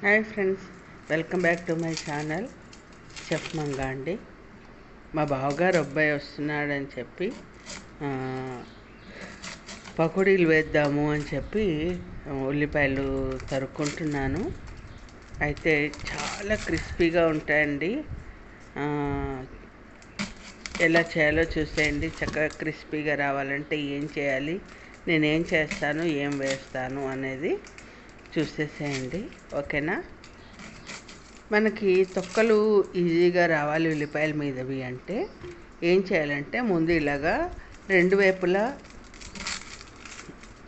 Hi friends welcome back to my channel chef Manga అండి. మా బావగారు అబ్బాయి వస్తున్నాడని చెప్పి పకోడీలు వేద్దాము అని చెప్పి ఉల్లిపాయలు తరుక్కుంటున్నాను. అయితే చాలా క్రిస్పీగా ఉంటాయండి. ఎలా చేయాలో చూసేయండి. చక్కగా క్రిస్పీగా రావాలంటే ఏం చేయాలి నేనేం చేస్తాను ఏం వేస్తాను అనేది చూసేసేయండి. ఓకేనా? మనకి తొక్కలు ఈజీగా రావాలి ఉల్లిపాయల మీదవి అంటే. ఏం చేయాలంటే ముందు ఇలాగా రెండు వైపులా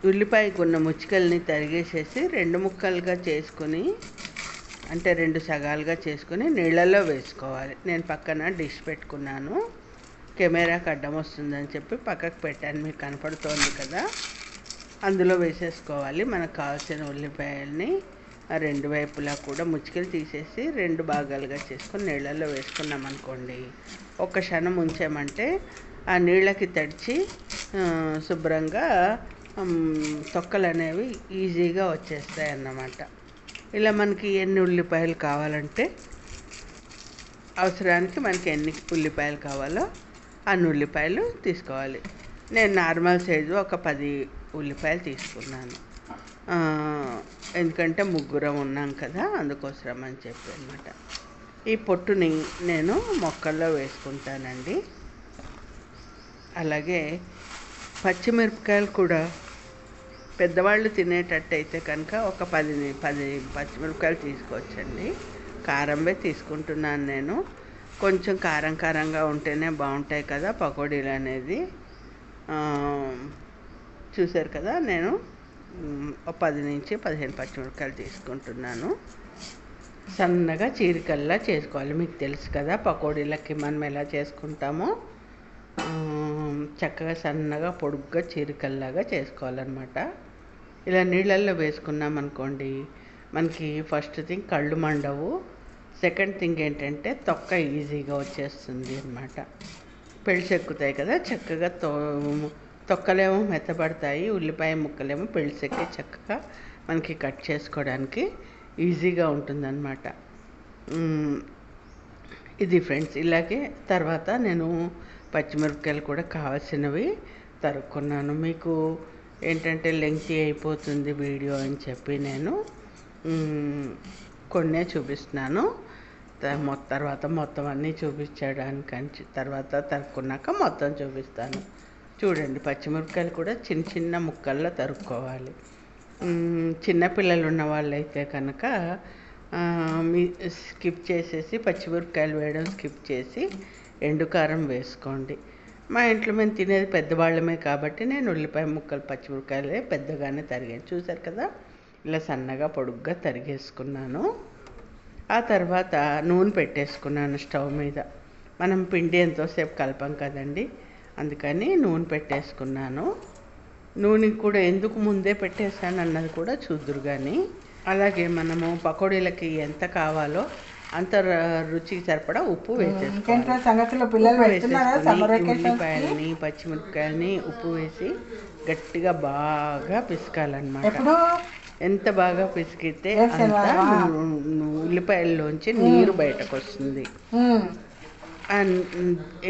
ఉల్లిపాయకు ఉన్న ముచ్చికల్ని తరిగేసేసి రెండు ముక్కలుగా చేసుకుని అంటే రెండు సగాలుగా చేసుకుని నీళ్ళల్లో వేసుకోవాలి. నేను పక్కన డిష్ పెట్టుకున్నాను. కెమెరాకి అడ్డం వస్తుందని చెప్పి పక్కకు పెట్టాను. మీకు కనపడుతోంది కదా? అందులో వేసేసుకోవాలి. మనకు కావాల్సిన ఉల్లిపాయల్ని రెండు వైపులా కూడా ముచ్చుకలు తీసేసి రెండు భాగాలుగా చేసుకొని నీళ్ళల్లో వేసుకున్నాం అనుకోండి. ఒక క్షణం ఉంచామంటే ఆ నీళ్ళకి తడిచి శుభ్రంగా తొక్కలు అనేవి ఈజీగా వచ్చేస్తాయి అన్నమాట ఇలా మనకి ఎన్ని ఉల్లిపాయలు కావాలంటే అవసరానికి మనకి ఎన్ని ఉల్లిపాయలు కావాలో అన్ని ఉల్లిపాయలు తీసుకోవాలి. నేను నార్మల్ సైజు ఒక పది ఉల్లిపాయలు తీసుకున్నాను. ఎందుకంటే ముగ్గురం ఉన్నాం కదా అందుకోసం అని చెప్పి అనమాట ఈ పొట్టుని నేను మొక్కల్లో వేసుకుంటానండి. అలాగే పచ్చిమిరపకాయలు కూడా పెద్దవాళ్ళు తినేటట్టయితే కనుక ఒక పది పది పచ్చిమిరపకాయలు తీసుకోవచ్చండి. కారంవే తీసుకుంటున్నాను నేను. కొంచెం కారం కారంగా ఉంటేనే బాగుంటాయి కదా పకోడీలు అనేది. చూశారు కదా నేను పది నుంచి పదిహేను పచ్చిమిరపకాయలు తీసుకుంటున్నాను. సన్నగా చీరికల్లా చేసుకోవాలి మీకు తెలుసు కదా పకోడీలకి మనం ఎలా చేసుకుంటామో. చక్కగా సన్నగా పొడుగ్గా చీరికల్లాగా చేసుకోవాలన్నమాట. ఇలా నీళ్ళల్లో వేసుకున్నాం అనుకోండి మనకి ఫస్ట్ థింగ్ కళ్ళు మండవు సెకండ్ థింగ్ ఏంటంటే తొక్క ఈజీగా వచ్చేస్తుంది అనమాట పెళ్ళిసెక్కుతాయి కదా చక్కగా తో తొక్కలేమో మెత్తబడతాయి ఉల్లిపాయ ముక్కలేమో పెళ్ళిసెక్కి చక్కగా మనకి కట్ చేసుకోవడానికి ఈజీగా ఉంటుందన్నమాట. ఇది ఫ్రెండ్స్ ఇలాగే తర్వాత నేను పచ్చిమిరపకాయలు కూడా కావాల్సినవి తరుక్కున్నాను. మీకు ఏంటంటే లెంగ్తీ అయిపోతుంది వీడియో అని చెప్పి నేను కొన్నే చూపిస్తున్నాను. తర్వాత మొత్తం అన్నీ చూపించడానికి తర్వాత తరుక్కున్నాక మొత్తం చూపిస్తాను. చూడండి పచ్చిమిరపకాయలు కూడా చిన్న చిన్న ముక్కల్లో తరుక్కోవాలి. చిన్నపిల్లలు ఉన్న వాళ్ళైతే కనుక మీ స్కిప్ చేసేసి పచ్చిమిరపకాయలు వేయడం స్కిప్ చేసి ఎండుకారం వేసుకోండి. మా ఇంట్లో మేము తినేది పెద్దవాళ్ళమే కాబట్టి నేను ఉల్లిపాయ ముక్కలు పచ్చిమిరపకాయలే పెద్దగానే తరిగాను. చూసారు కదా ఇలా సన్నగా పొడుగ్గా తరిగేసుకున్నాను. ఆ తర్వాత నూనె పెట్టేసుకున్నాను స్టవ్ మీద. మనం పిండి ఎంతోసేపు కలపం కదండి. అందుకని నూనె పెట్టేసుకున్నాను. నూనె కూడా ఎందుకు ముందే పెట్టేశాను అన్నది కూడా చూద్దురు కానీ అలాగే మనము పకోడీలకి ఎంత కావాలో అంత రుచికి సరిపడా ఉప్పు వేసేసుకోవాలి. ఉల్లిపాయలని పచ్చిమిరపకాయలని ఉప్పు వేసి గట్టిగా బాగా పిసకాలన్నమాట. ఎంత బాగా పిసికితే అంత ఉల్లిపాయల్లోంచి నీరు బయటకు వస్తుంది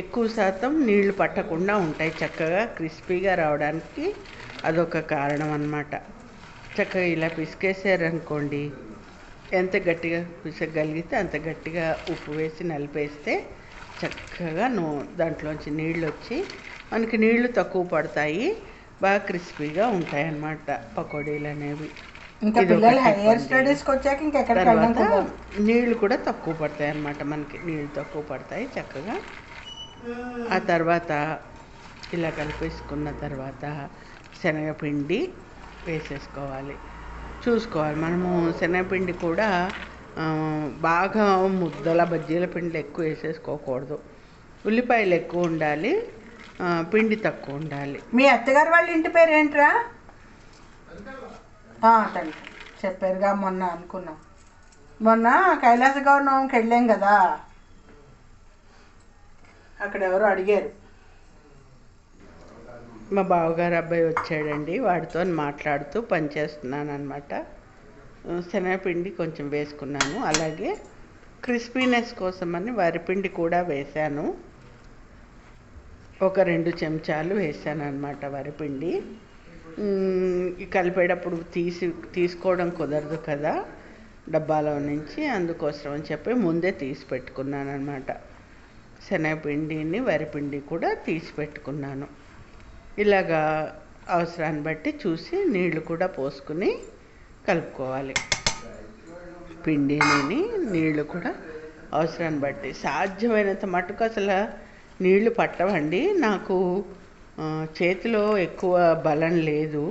ఎక్కువ శాతం నీళ్ళు పట్టకుండా ఉంటాయి చక్కగా క్రిస్పీగా రావడానికి అదొక కారణం అన్నమాట. చక్కగా ఇలా పిసికేసారనుకోండి ఎంత గట్టిగా పిసగలిగితే అంత గట్టిగా ఉప్పు వేసి నలిపేస్తే చక్కగా నూ దాంట్లోంచి నీళ్ళు వచ్చి మనకి నీళ్ళు తక్కువ పడతాయి బాగా క్రిస్పీగా ఉంటాయి అన్నమాట పకోడీలు అనేవి ఇంకా పిల్లలు హైయర్. స్టడీస్కి వచ్చాక కుదరదు. నీళ్ళు కూడా తక్కువ పడతాయి అన్నమాట మనకి. నీళ్ళు తక్కువ పడతాయి చక్కగా. ఆ తర్వాత ఇలా కలిపేసుకున్న తర్వాత శనగపిండి వేసేసుకోవాలి. చూసుకోవాలి. మనము శనగపిండి కూడా బాగా ముద్దల బజ్జీల పిండి ఎక్కువ వేసేసుకోకూడదు. ఉల్లిపాయలు ఎక్కువ ఉండాలి. పిండి తక్కువ ఉండాలి. మీ అత్తగారు వాళ్ళ ఇంటి పేరు ఏంట్రా తండ్రి. చెప్పారుగా మొన్న అనుకున్నాం. మొన్న కైలాస గౌరవంకి వెళ్ళాం కదా. అక్కడ ఎవరో అడిగారు. మా బావగారు అబ్బాయి వచ్చాడండి. వాడితో మాట్లాడుతూ పనిచేస్తున్నాను అనమాట శనగపిండి కొంచెం వేసుకున్నాను. అలాగే క్రిస్పీనెస్ కోసమని వరిపిండి కూడా వేశాను. ఒక రెండు చెంచాలు వేసాను అనమాట వరిపిండి. కలిపేటప్పుడు తీసి తీసుకోవడం కుదరదు కదా డబ్బాలో నుంచి అందుకోసం అని చెప్పి ముందే తీసి పెట్టుకున్నాను అనమాట శనగపిండిని వరిపిండి కూడా తీసి పెట్టుకున్నాను. ఇలాగా అవసరాన్ని బట్టి చూసి నీళ్ళు కూడా పోసుకుని కలుపుకోవాలి. పిండిని నీళ్ళు కూడా అవసరాన్ని బట్టి. సాధ్యమైనంత మటుకు అసలు నీళ్ళు పట్టవండి. నాకు చేతిలో ఎక్కువ బలం లేదు.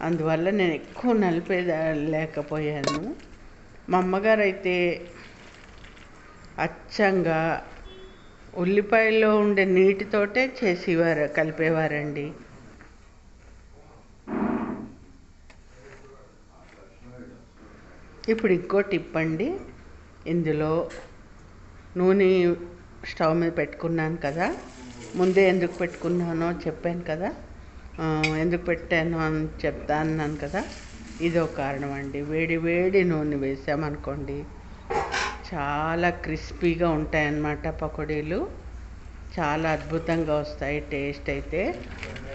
అందువల్ల నేను ఎక్కువ నలిపేదా లేకపోయాను. మా అమ్మగారు అయితే అచ్చంగా ఉల్లిపాయల్లో ఉండే నీటితోటే చేసేవారు కలిపేవారండి. ఇప్పుడు ఇంకో టిప్ అండి. ఇందులో నూనె స్టవ్ మీద పెట్టుకున్నాను కదా. ముందే ఎందుకు పెట్టుకున్నానో చెప్పాను కదా. ఎందుకు పెట్టాను అని చెప్తా అన్నాను కదా. ఇదో కారణం అండి. వేడి వేడి నూనె వేసామనుకోండి చాలా క్రిస్పీగా ఉంటాయన్నమాట పకోడీలు. చాలా అద్భుతంగా వస్తాయి టేస్ట్ అయితే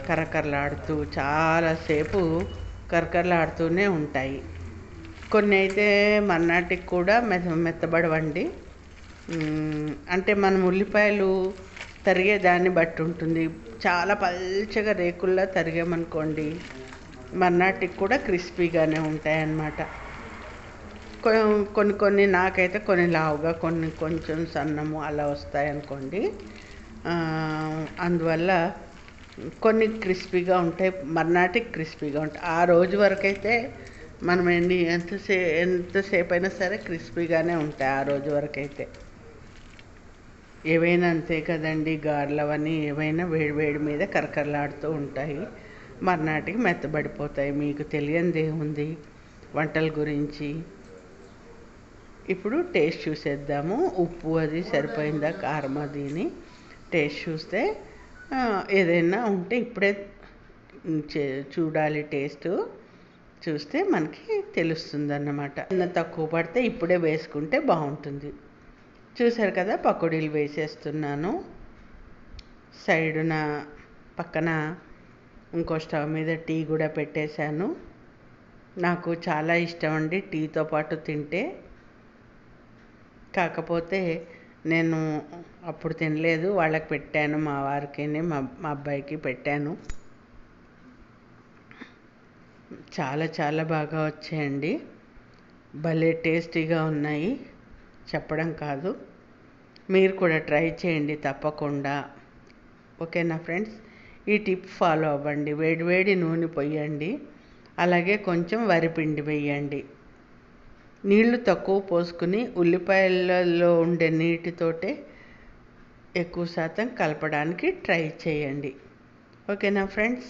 కరకరలాడుతూ చాలాసేపు కరకరలాడుతూనే ఉంటాయి. కొన్ని అయితే మర్నాటికి కూడా మెత్త మెత్తబడవండి. అంటే మనం ఉల్లిపాయలు తరిగే దాన్ని బట్టి ఉంటుంది. చాలా పల్చగా రేకుల్లో తరిగామనుకోండి మర్నాటికి కూడా క్రిస్పీగానే ఉంటాయన్నమాట. కొ- కొన్ని కొన్ని నాకైతే కొన్ని లావుగా కొన్ని కొంచెం సన్నము అలా వస్తాయి అనుకోండి అందువల్ల కొన్ని క్రిస్పీగా ఉంటాయి మర్నాటికి క్రిస్పీగా ఉంటాయి. ఆ రోజు వరకు అయితే మనం ఎన్ని ఎంతసే ఎంతసేపు అయినా సరే క్రిస్పీగానే ఉంటాయి ఆ రోజు వరకు అయితే ఏవైనా అంతే కదండి గారెలవన్నీ ఏవైనా వేడి వేడి మీద కరకరలాడుతూ ఉంటాయి. మర్నాటికి మెత్తబడిపోతాయి. మీకు తెలియంది ఉంది వంటల గురించి. ఇప్పుడు టేస్ట్ చూసేద్దాము. ఉప్పు అది సరిపోయిందా కారం అదిని టేస్ట్ చూస్తే ఏదైనా ఉంటే ఇప్పుడే చూడాలి టేస్ట్. చూస్తే మనకి తెలుస్తుంది అన్నమాట తక్కువ పడితే ఇప్పుడే వేసుకుంటే బాగుంటుంది. చూసారు కదా పకోడీలు వేసేస్తున్నాను. సైడున పక్కన ఇంకో స్టవ్ మీద టీ కూడా పెట్టేశాను. నాకు చాలా ఇష్టం అండి టీతో పాటు తింటే. కాకపోతే నేను అప్పుడు తినలేదు వాళ్ళకి పెట్టాను మా వారికి మా మా అబ్బాయికి పెట్టాను. చాలా చాలా బాగా వచ్చాయండి. భలే టేస్టీగా ఉన్నాయి. చెప్పడం కాదు. మీరు కూడా ట్రై చేయండి తప్పకుండా. ఓకేనా ఫ్రెండ్స్? ఈ టిప్ ఫాలో అవ్వండి. వేడివేడి నూనె పొయ్యండి. అలాగే కొంచెం వరిపిండి వేయండి. నీళ్ళు తక్కువ పోసుకుని ఉల్లిపాయలలో ఉండే నీటితోటే ఎక్కువ శాతం కలపడానికి ట్రై చేయండి. ఓకేనా ఫ్రెండ్స్?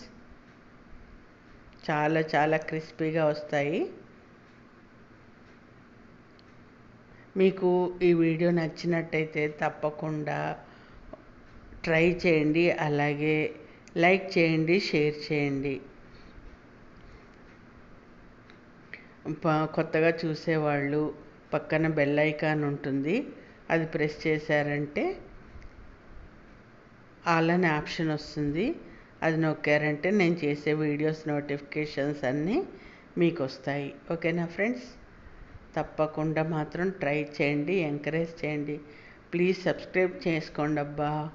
చాలా చాలా క్రిస్పీగా వస్తాయి. మీకు ఈ వీడియో నచ్చినట్టయితే తప్పకుండా ట్రై చేయండి అలాగే లైక్ చేయండి షేర్ చేయండి. ప- కొత్తగా చూసేవాళ్ళు పక్కన బెల్ ఐకాన్ ఉంటుంది అది ప్రెస్ చేశారంటే ఆల్ అనే ఆప్షన్ వస్తుంది అది నొక్కారంటే నేను చేసే వీడియోస్ నోటిఫికేషన్స్ అన్నీ మీకు వస్తాయి ఓకేనా ఫ్రెండ్స్? తప్పకుండా మాత్రం ట్రై చేయండి ఎంకరేజ్ చేయండి. ప్లీజ్ సబ్స్క్రైబ్ చేసుకోండి అబ్బా.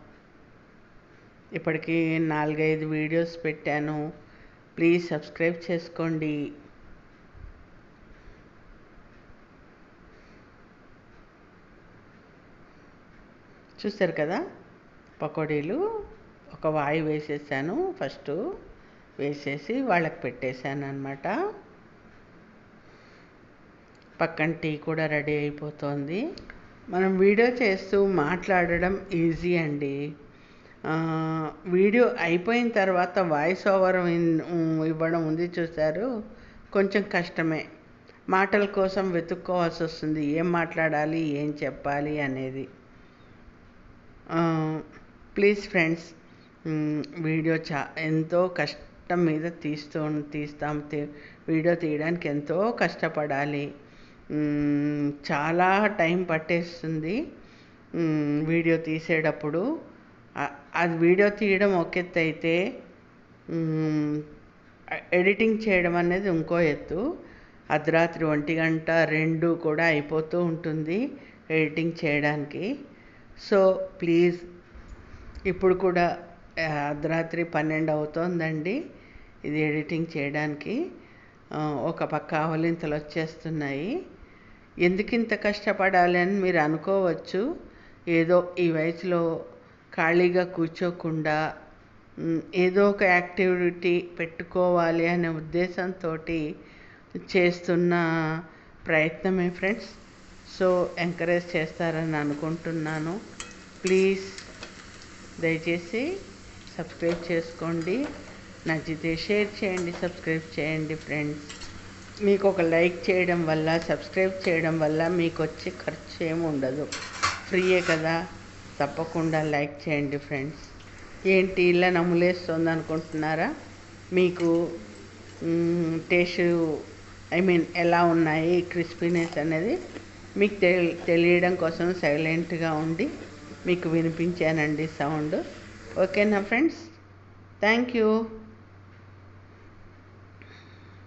ఇప్పటికి నాలుగైదు వీడియోస్ పెట్టాను. ప్లీజ్ సబ్స్క్రైబ్ చేసుకోండి. చూస్తారు కదా? పకోడీలు. ఒక వాయి వేసేసాను. ఫస్ట్ వేసేసి వాళ్ళకి పెట్టేశాను అనమాట పక్కన టీ కూడా రెడీ అయిపోతుంది. మనం వీడియో చేస్తూ మాట్లాడడం ఈజీ అండి. వీడియో అయిపోయిన తర్వాత వాయిస్ ఓవర్ ఇవ్వడం ఉంది చూసారు. కొంచెం కష్టమే. మాటల కోసం వెతుక్కోవాల్సి వస్తుంది. ఏం మాట్లాడాలి ఏం చెప్పాలి అనేది. ప్లీజ్ ఫ్రెండ్స్ వీడియో చా ఎంతో కష్టం మీద తీస్తూ తీస్తాం. వీడియో తీయడానికి ఎంతో కష్టపడాలి. చాలా టైం పట్టేస్తుంది. వీడియో తీసేటప్పుడు. అది వీడియో తీయడం ఒక ఎత్తు అయితే ఎడిటింగ్ చేయడం అనేది ఇంకో ఎత్తు. అర్ధరాత్రి ఒంటి గంట రెండు కూడా అయిపోతూ ఉంటుంది ఎడిటింగ్ చేయడానికి. సో ప్లీజ్ ఇప్పుడు కూడా అర్ధరాత్రి పన్నెండు అవుతోందండి ఇది ఎడిటింగ్ చేయడానికి. ఒక పక్క ఆవలింతలు వచ్చేస్తున్నాయి. ఎందుకు ఇంత కష్టపడాలి అని మీరు అనుకోవచ్చు. ఏదో ఈ వయసులో ఖాళీగా కూర్చోకుండా ఏదో ఒక యాక్టివిటీ పెట్టుకోవాలి అనే ఉద్దేశంతో చేస్తున్న ప్రయత్నమే ఫ్రెండ్స్. సో ఎంకరేజ్ చేస్తారని అనుకుంటున్నాను. ప్లీజ్ దయచేసి సబ్స్క్రైబ్ చేసుకోండి. నచ్చితే షేర్ చేయండి సబ్స్క్రైబ్ చేయండి ఫ్రెండ్స్. మీకు ఒక లైక్ చేయడం వల్ల సబ్స్క్రైబ్ చేయడం వల్ల మీకు వచ్చే ఖర్చు ఏమి ఉండదు. ఫ్రీయే కదా. తప్పకుండా లైక్ చేయండి ఫ్రెండ్స్. ఏంటి ఇలా నమ్ములేస్తుంది అనుకుంటున్నారా? మీకు టేస్ట్ ఐ మీన్ ఎలా ఉన్నాయి క్రిస్పీనెస్ అనేది మీకు తెలి తెలియడం కోసం సైలెంట్గా ఉండి మీకు వినిపించానండి సౌండ్. ఓకేనా ఫ్రెండ్స్? Thank you.